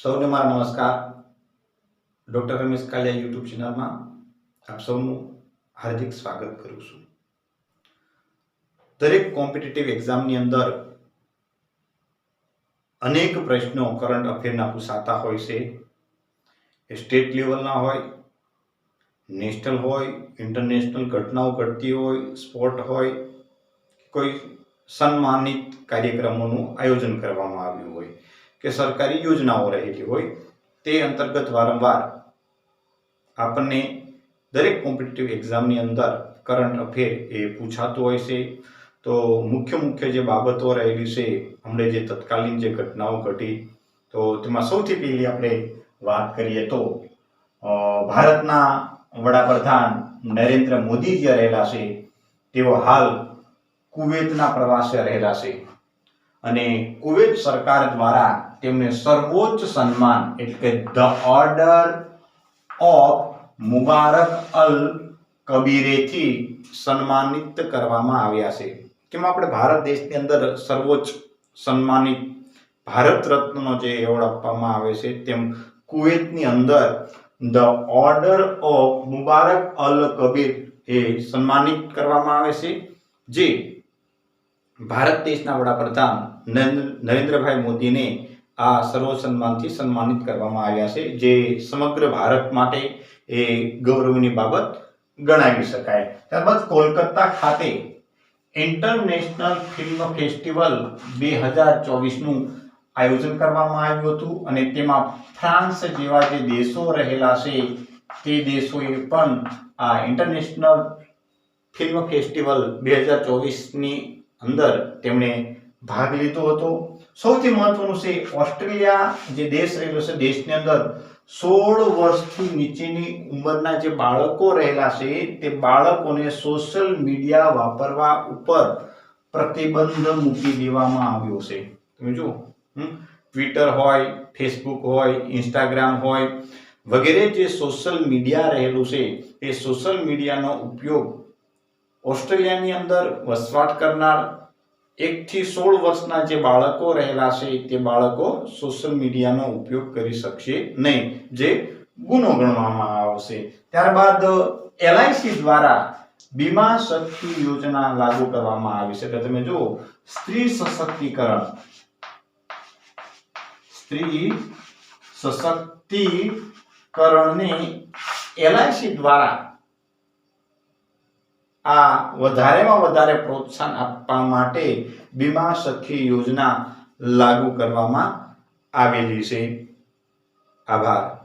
સૌને મારા નમસ્કાર. ડૉક્ટર રમેશ કાલિયા યુટ્યુબ ચેનલમાં આપ સૌનું હાર્દિક સ્વાગત કરું છું. દરેક કોમ્પિટિટિવ એક્ઝામની અંદર અનેક પ્રશ્નો કરંટ અફેરના પૂછાતા હોય છે. એ સ્ટેટ લેવલના હોય નેશનલ હોય ઇન્ટરનેશનલ ઘટનાઓ ઘટતી હોય સ્પોર્ટ હોય કોઈ સન્માનિત કાર્યક્રમોનું આયોજન કરવામાં આવ્યું હોય. કે સરકારી યોજનાઓ રહેલી હોય તે અંતર્ગત વારંવાર આપણને દરેક કોમ્પિટિટિવ એક્ઝામની અંદર કરંટ અફેર એ પૂછાતું હોય છે. તો મુખ્ય મુખ્ય જે બાબતો રહેલી છે, હમણે જે તત્કાલીન જે ઘટનાઓ ઘટી, તો તેમાં સૌથી પહેલી આપણે વાત કરીએ તો ભારતના વડાપ્રધાન નરેન્દ્ર મોદી જે રહેલા છે, તેઓ હાલ કુવેતના પ્રવાસે રહેલા છે. અને કુવેત સરકાર દ્વારા તેમને સર્વોચ્ચ સન્માન એટલે કે ધ ઓર્ડર ઓફ મુબારક અલ કબીરેથી સન્માનિત કરવામાં આવ્યા છે. કેમ આપણે ભારત દેશની અંદર સર્વોચ્ચ સન્માનિત ભારત રત્નનો જે એવોર્ડ આપવામાં આવે છે તેમ કુવેતની અંદર ધ ઓર્ડર ઓફ મુબારક અલ કબીર એ સન્માનિત કરવામાં આવે છે, જે ભારત દેશના વડાપ્રધાન નરેન્દ્ર- નરેન્દ્રભાઈ મોદીને આ સર્વ સન્માનથી સન્માનિત કરવામાં આવ્યા છે, જે સમગ્ર ભારત માટે એ ગૌરવની બાબત ગણાવી શકાય. ત્યારબાદ કોલકાતા ખાતે ઇન્ટરનેશનલ ફિલ્મ ફેસ્ટિવલ બે હજાર ચોવીસનું આયોજન કરવામાં આવ્યું હતું અને તેમાં ફ્રાન્સ જેવા જે દેશો રહેલા છે, તે દેશોએ પણ આ ઇન્ટરનેશનલ ફિલ્મ ફેસ્ટિવલ બે હજાર ચોવીસની અંદર તેમણે ભાગ લીધો હતો. સૌથી મહત્વનું છે ઓસ્ટ્રેલિયા જે દેશ રહેલો છે, દેશની અંદર સોળ વર્ષથી નીચેની ઉંમરના જે બાળકો રહેલા છે, તે બાળકોને સોશિયલ મીડિયા વાપરવા ઉપર પ્રતિબંધ મૂકી દેવામાં આવ્યો છે. તમે જુઓ ટ્વિટર હોય, ફેસબુક હોય, ઇન્સ્ટાગ્રામ હોય, વગેરે જે સોશિયલ મીડિયા રહેલું છે, એ સોશિયલ મીડિયાનો ઉપયોગ ઓસ્ટ્રેલિયાની અંદર વસવાટ કરનાર એકથી સોળ વર્ષના જે બાળકો રહેલા છે, તે બાળકો સોશિયલ મીડિયાનો ઉપયોગ કરી શકશે નહીં, જે ગુનો ગણવામાં આવશે. ત્યારબાદ એલઆઈસી દ્વારા બીમા શક્તિ યોજના લાગુ કરવામાં આવી છે. એટલે તમે જુઓ, સ્ત્રી સશક્તિકરણ. સ્ત્રી સશક્તિકરણને એલઆઈસી દ્વારા આ વધારેમાં વધારે પ્રોત્સાહન આપવા માટે બીમા સખી યોજના લાગુ કરવામાં આવેલી છે. આભાર.